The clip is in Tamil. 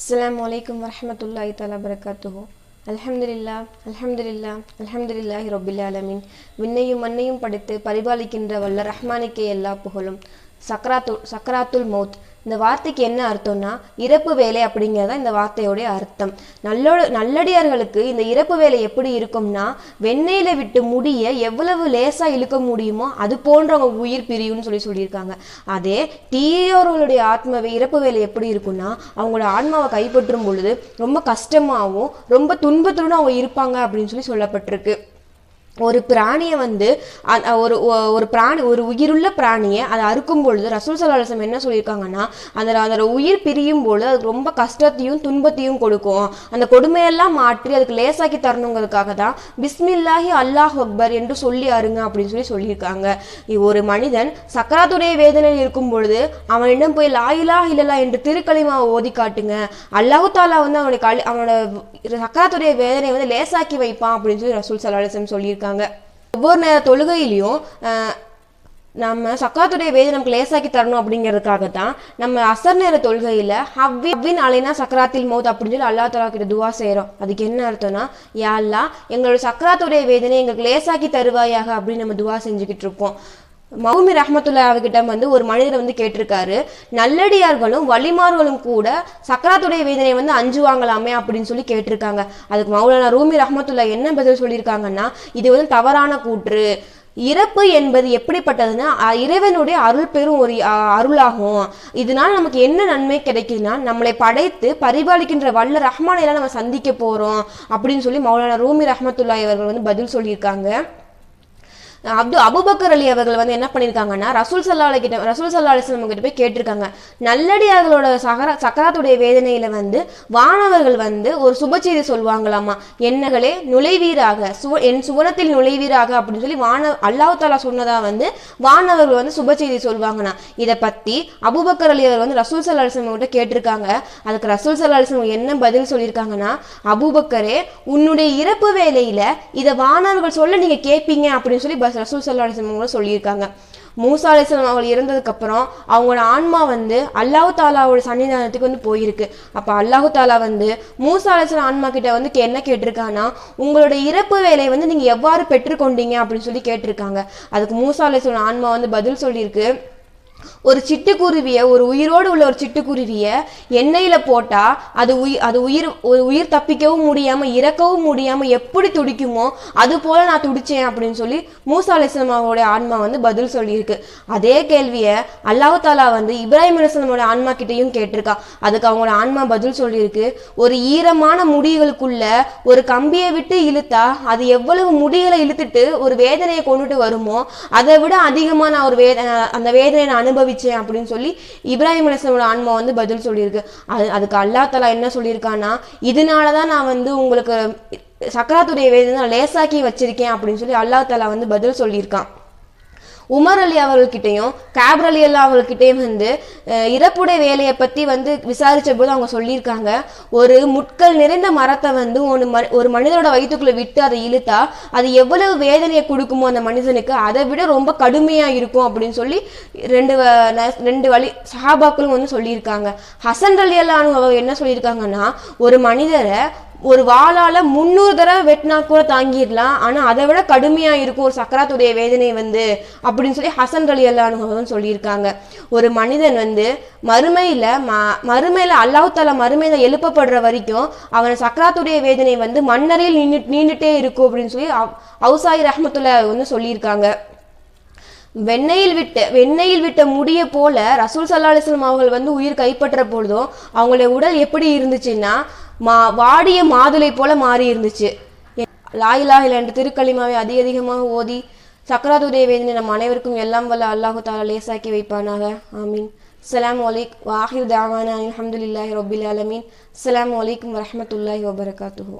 அஸ்ஸலாமு அலைக்கும் வரஹ்மத்துல்லாஹி தஆலா பரக்காத்துஹு அல்ஹம்துலில்லா அல்ஹம்துலில்லா அல்ஹம்துலில்லாஹி ரப்பில் ஆலமீன் விண்ணையும் மண்ணையும் படைத்து பரிபாலிக்கின்ற வல்ல ரஹ்மானுக்கே எல்லா புகழும். சக்ராத்து சக்ராத்துல் மௌத். இந்த வார்த்தைக்கு என்ன அர்த்தம்னா இறப்பு வேலை அப்படிங்கிறதா இந்த வார்த்தையோடைய அர்த்தம். நல்லோ நல்லடியார்களுக்கு இந்த இறப்பு வேலை எப்படி இருக்கும்னா வெண்ணெயில விட்டு முடிய எவ்வளவு லேசா இழுக்க முடியுமோ அது போன்றவங்க உயிர் பிரியும்னு சொல்லி சொல்லியிருக்காங்க. அதே தீயோர்களுடைய ஆத்மாவை இறப்பு வேலை எப்படி இருக்கும்னா அவங்களோட ஆன்மாவை கைப்பற்றும் பொழுது ரொம்ப கஷ்டமாகவும் ரொம்ப துன்பத்துடன் அவங்க இருப்பாங்க அப்படின்னு சொல்லி சொல்லப்பட்டிருக்கு. ஒரு பிராணியை வந்து ஒரு ஒரு பிராணி ஒரு உயிருள்ள பிராணியை அதை அறுக்கும் பொழுது ரசூல் சல்லாஹம் என்ன சொல்லியிருக்காங்கன்னா அந்த அதோட உயிர் பிரியும் பொழுது அதுக்கு ரொம்ப கஷ்டத்தையும் துன்பத்தையும் கொடுக்கும். அந்த கொடுமையெல்லாம் மாற்றி அதுக்கு லேசாக்கி தரணுங்கிறதுக்காக தான் பிஸ்மில்லாஹி அல்லாஹ் அக்பர் என்று சொல்லி அருங்க அப்படின்னு சொல்லி சொல்லியிருக்காங்க. ஒரு மனிதன் சக்கராத்துடைய வேதனையில் இருக்கும் பொழுது அவனிடம் போய் லாயிலா இல்லலா என்று திருக்கலிமாவை ஓதி காட்டுங்க. அல்லாஹு தாலா வந்து அவனுடைய கலி அவனோட சக்கராத்துடைய வேதனையை வந்து லேசாக்கி வைப்பான் அப்படின்னு சொல்லி ரசூல் சலாலசம் சொல்லியிருக்காங்க. ஒவ்வொரு நேர தொழுகையிலையும் நம்ம சக்காத்துடைய வேதி நமக்கு லேசாக்கி தரணும் அப்படிங்கிறதுக்காக தான் நம்ம அசர் நேர தொழுகையில ஹவ்வி ஹவ்வின் அலைனா சக்கராத்தில் மௌத் அப்படின்னு சொல்லி அல்லா தலா கிட்ட துவா செய்கிறோம் அதுக்கு என்ன அர்த்தம்னா யாழ்லா எங்களோட சக்கராத்துடைய வேதனை எங்களுக்கு லேசாக்கி தருவாயாக அப்படின்னு நம்ம துவா செஞ்சுக்கிட்டு இருப்போம். மௌமி ரஹமத்துல்லா அவர்கிட்ட வந்து ஒரு மனிதர் வந்து கேட்டிருக்காரு நல்லடியார்களும் வலிமார்களும் கூட சக்கராத்துடைய வேதனை வந்து அஞ்சு வாங்கலாமே அப்படின்னு சொல்லி கேட்டிருக்காங்க. அதுக்கு மௌலானா ரூமி ரஹமத்துல்லா என்ன பதில் சொல்லியிருக்காங்கன்னா இது வந்து தவறான கூற்று. இறப்பு என்பது எப்படிப்பட்டதுன்னா இறைவனுடைய அருள் பெரும் ஒரு அருளாகும். இதனால நமக்கு என்ன நன்மை கிடைக்குதுன்னா நம்மளை படைத்து பரிபாலிக்கின்ற வல்ல ரஹ்மானையெல்லாம் நம்ம சந்திக்க போறோம் அப்படின்னு சொல்லி மௌலானா ரூமி ரஹமத்துல்லா இவர்கள் வந்து பதில் சொல்லியிருக்காங்க. அப்து அபுபக்கர் அலி அவர்கள் வந்து என்ன பண்ணியிருக்காங்கன்னா ரசூல் சல்லா கிட்ட ரசூல் சல்லா அலிஸ்லாம் கிட்ட போய் கேட்டிருக்காங்க. நல்லடியார்களோட சகரா சக்கராத்துடைய வேதனையில வந்து வானவர்கள் வந்து ஒரு சுபச்செய்தி சொல்லுவாங்களாமா? என்னகளே நுழைவீராக சுவ என் சுவனத்தில் நுழைவீராக அப்படின்னு சொல்லி வான அல்லாஹ் தாலா சொன்னதா வந்து வானவர்கள் வந்து சுபச்செய்தி சொல்லுவாங்கண்ணா இதை பத்தி அபுபக்கர் அலி அவர் வந்து ரசூல் சல்லா அலிஸ்லாம் கிட்ட கேட்டிருக்காங்க. அதுக்கு ரசூல் சல்லா அலிஸ்லாம் என்ன பதில் சொல்லியிருக்காங்கன்னா அபூபக்கரே உன்னுடைய இறப்பு வேலையில இதை வானவர்கள் சொல்ல நீங்க கேட்பீங்க அப்படின்னு சொல்லி ரசூல் சல்லா அலிஸ்லாம் சொல்லியிருக்காங்க. மூசா அலிஸ்லாம் அவங்க இறந்ததுக்கப்புறம் அவங்களோட ஆன்மா வந்து அல்லாஹு தாலாவோட சன்னிதானத்துக்கு வந்து போயிருக்கு. அப்போ அல்லாஹு தாலா வந்து மூசா அலிஸ்லாம் ஆன்மா கிட்ட வந்து என்ன கேட்டிருக்காங்கன்னா உங்களோட இறப்பு வேலையை வந்து நீங்கள் எவ்வாறு பெற்றுக்கொண்டீங்க அப்படின்னு சொல்லி கேட்டிருக்காங்க. அதுக்கு மூசா அலிஸ்லாம் ஆன்மா வந்து பதில் சொல்லியிருக்கு. ஒரு சிட்டுக்குருவியை ஒரு உயிரோடு உள்ள ஒரு சிட்டுக்குருவியை எண்ணெயில் போட்டால் அது உயிர் அது உயிர் ஒரு உயிர் தப்பிக்கவும் முடியாம இறக்கவும் முடியாம எப்படி துடிக்குமோ அது போல நான் துடிச்சேன் அப்படின்னு சொல்லி மூசா அலிஸ்லாமாவோட ஆன்மா வந்து பதில் சொல்லியிருக்கு. அதே கேள்வியை அல்லாஹ் தாலா வந்து இப்ராஹிம் அலிஸ்லாமோட ஆன்மா கிட்டயும் கேட்டிருக்கா. அதுக்கு அவங்களோட ஆன்மா பதில் சொல்லியிருக்கு. ஒரு ஈரமான முடிகளுக்குள்ள ஒரு கம்பியை விட்டு இழுத்தா அது எவ்வளவு முடிகளை இழுத்துட்டு ஒரு வேதனையை கொண்டுட்டு வருமோ அதை விட அதிகமா நான் ஒரு வேத அந்த வேதனையை நான் அனுபவிச்சேன் அப்படின்னு சொல்லி இப்ராஹிம் அலிஸ்லாமோட ஆன்மா வந்து பதில் சொல்லியிருக்கு. அது அதுக்கு அல்லா தலா என்ன சொல்லியிருக்கான்னா இதனால தான் நான் வந்து உங்களுக்கு சக்கராத்துடைய வேதனை லேசாக்கி வச்சிருக்கேன் அப்படின்னு சொல்லி அல்லா தலா வந்து பதில் சொல்லியிருக்கான். உமர் அலி அவர்கள்கிட்டயும் கேபர் அலி அல்லா அவர்கள்கிட்டயும் வந்து இறப்புடை இறப்புடைய வேலையை பற்றி வந்து விசாரித்த போது அவங்க சொல்லியிருக்காங்க. ஒரு முட்கள் நிறைந்த மரத்தை வந்து ஒன்று ம- ஒரு மனிதனோட வயிற்றுக்குள்ளே விட்டு அதை இழுத்தா அது எவ்வளவு வேதனையை கொடுக்குமோ அந்த மனிதனுக்கு அதை விட ரொம்ப கடுமையாக இருக்கும் அப்படின்னு சொல்லி ரெண்டு வ- ந- ரெண்டு வழி சஹாபாக்களும் வந்து சொல்லியிருக்காங்க. ஹசன் அலி அல்லா அவங்க என்ன சொல்லியிருக்காங்கன்னா ஒரு மனிதரை ஒரு வாளால் முந்நூறு தடவை வெட்டினா கூட தாங்கிடலாம். ஆனால் அதை விட கடுமையாக இருக்கும் ஒரு சக்கராத்துடைய வேதனை வந்து அப்படின்னு சொல்லி ஹசன் அலி அல்லான்னு சொல்லியிருக்காங்க. ஒரு மனிதன் வந்து மறுமையில் ம மறுமையில் அல்லாஹால மறுமையில் எழுப்பப்படுற வரைக்கும் அவன் சக்கராத்துடைய வேதனை வந்து மன்னரையில் நின்று நீண்டுட்டே இருக்கும் அப்படின்னு சொல்லி அவ்- அவுசாயி ரஹ்மத்துல்லா வந்து சொல்லியிருக்காங்க. வெண்ணெயில் விட்ட வெண்ணெயில் விட்ட முடிய போல ரசூல் சல்லா அலிஸ்லாம் அவர்கள் வந்து உயிர் கைப்பற்ற பொழுதும் அவங்களுடைய உடல் எப்படி இருந்துச்சுன்னா மா வாடிய மாதுளை போல மாறி இருந்துச்சு. லாயிலா என்ற திருக்களிமாவை அதிக அதிகமாக ஓதி சக்கராத்துடைய வேதனை நம் அனைவருக்கும் எல்லாம் வல்ல அல்லாஹு தாலா லேசாக்கி வைப்பானாக. ஆமீன். சலாம் அலைக்கும் வாஹிர் தாவானா அலமதுல்லாஹி ரொபில் அலமீன் அஸ்லாம் அலைக்கும் வரமத்துல்லாஹி வபரகாத்துஹோ.